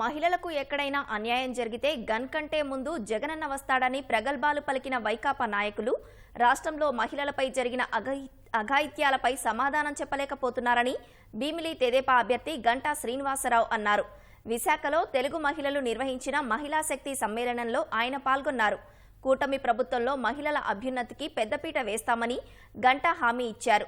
మహిళలకు ఎక్కడైనా అన్యాయం జరిగితే గన్ కంటే ముందు జగనన్న వస్తాడని ప్రగల్భాలు పలికిన వైకాపా నాయకులు రాష్ట్రంలో మహిళలపై జరిగిన అఘాయిత్యాలపై సమాధానం చెప్పలేకపోతున్నారని భీమిలి తెదేపా అభ్యర్థి గంటా శ్రీనివాసరావు అన్నారు. విశాఖలో తెలుగు మహిళలు నిర్వహించిన మహిళా శక్తి సమ్మేళనంలో ఆయన పాల్గొన్నారు. కూటమి ప్రభుత్వంలో మహిళల అభ్యున్నతికి పెద్దపీట వేస్తామని గంటా హామీ ఇచ్చారు.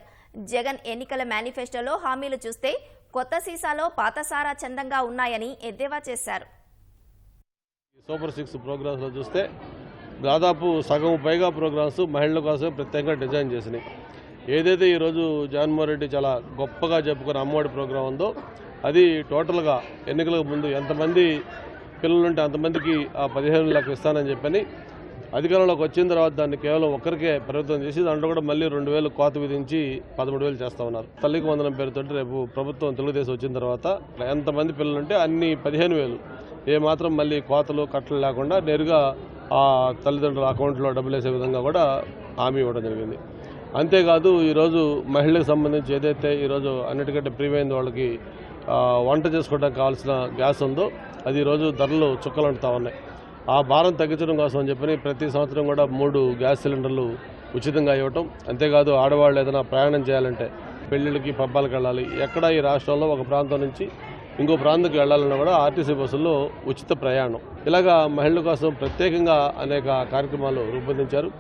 జగన్ ఎన్నికల మేనిఫెస్టోలో హామీలు చూస్తే కొత్త సీసాలో పాతసారా చందంగా ఉన్నాయని ఎద్దేవా చేశారు. సూపర్ సిక్స్ ప్రోగ్రామ్స్లో చూస్తే దాదాపు సగం పైగా ప్రోగ్రామ్స్ మహిళల కోసం ప్రత్యేకంగా డిజైన్ చేసినాయి. ఏదైతే ఈరోజు జగన్మోహన్ రెడ్డి చాలా గొప్పగా చెప్పుకున్న అమ్మఒడి ప్రోగ్రాం ఉందో అది టోటల్గా ఎన్నికలకు ముందు ఎంతమంది పిల్లలుంటే అంతమందికి ఆ పదిహేను లక్షలు ఇస్తానని చెప్పని అధికారంలోకి వచ్చిన తర్వాత దాన్ని కేవలం ఒక్కరికే ప్రభుత్వం చేసి దాంట్లో కూడా మళ్ళీ రెండు వేలు కోత విధించి పదమూడు వేలు చేస్తా ఉన్నారు. తల్లికి వందనం పేరుతో రేపు ప్రభుత్వం తెలుగుదేశం వచ్చిన తర్వాత ఎంతమంది పిల్లలుంటే అన్ని పదిహేను వేలు. ఏ మాత్రం మళ్ళీ కోతలు కట్టలు లేకుండా నేరుగా ఆ తల్లిదండ్రుల అకౌంట్లో డబ్బులు వేసే విధంగా కూడా హామీ ఇవ్వడం జరిగింది. అంతేకాదు ఈరోజు మహిళలకు సంబంధించి ఏదైతే ఈరోజు అన్నిటికంటే ప్రియమైంది వాళ్ళకి వంట చేసుకోవడానికి కావాల్సిన గ్యాస్ ఉందో అది ఈరోజు ధరలు చుక్కలంటుతా ఉన్నాయి. ఆ భారం తగ్గించడం కోసం అని చెప్పని ప్రతి సంవత్సరం కూడా మూడు గ్యాస్ సిలిండర్లు ఉచితంగా ఇవ్వటం. అంతేకాదు ఆడవాళ్ళు ఏదైనా ప్రయాణం చేయాలంటే పెళ్ళిళ్ళకి పబ్బాలకు వెళ్ళాలి. ఎక్కడ ఈ రాష్ట్రంలో ఒక ప్రాంతం నుంచి ఇంకో ప్రాంతంకి వెళ్ళాలన్నా కూడా ఆర్టీసీ బస్సుల్లో ఉచిత ప్రయాణం. ఇలాగా మహిళల కోసం ప్రత్యేకంగా అనేక కార్యక్రమాలు రూపొందించారు.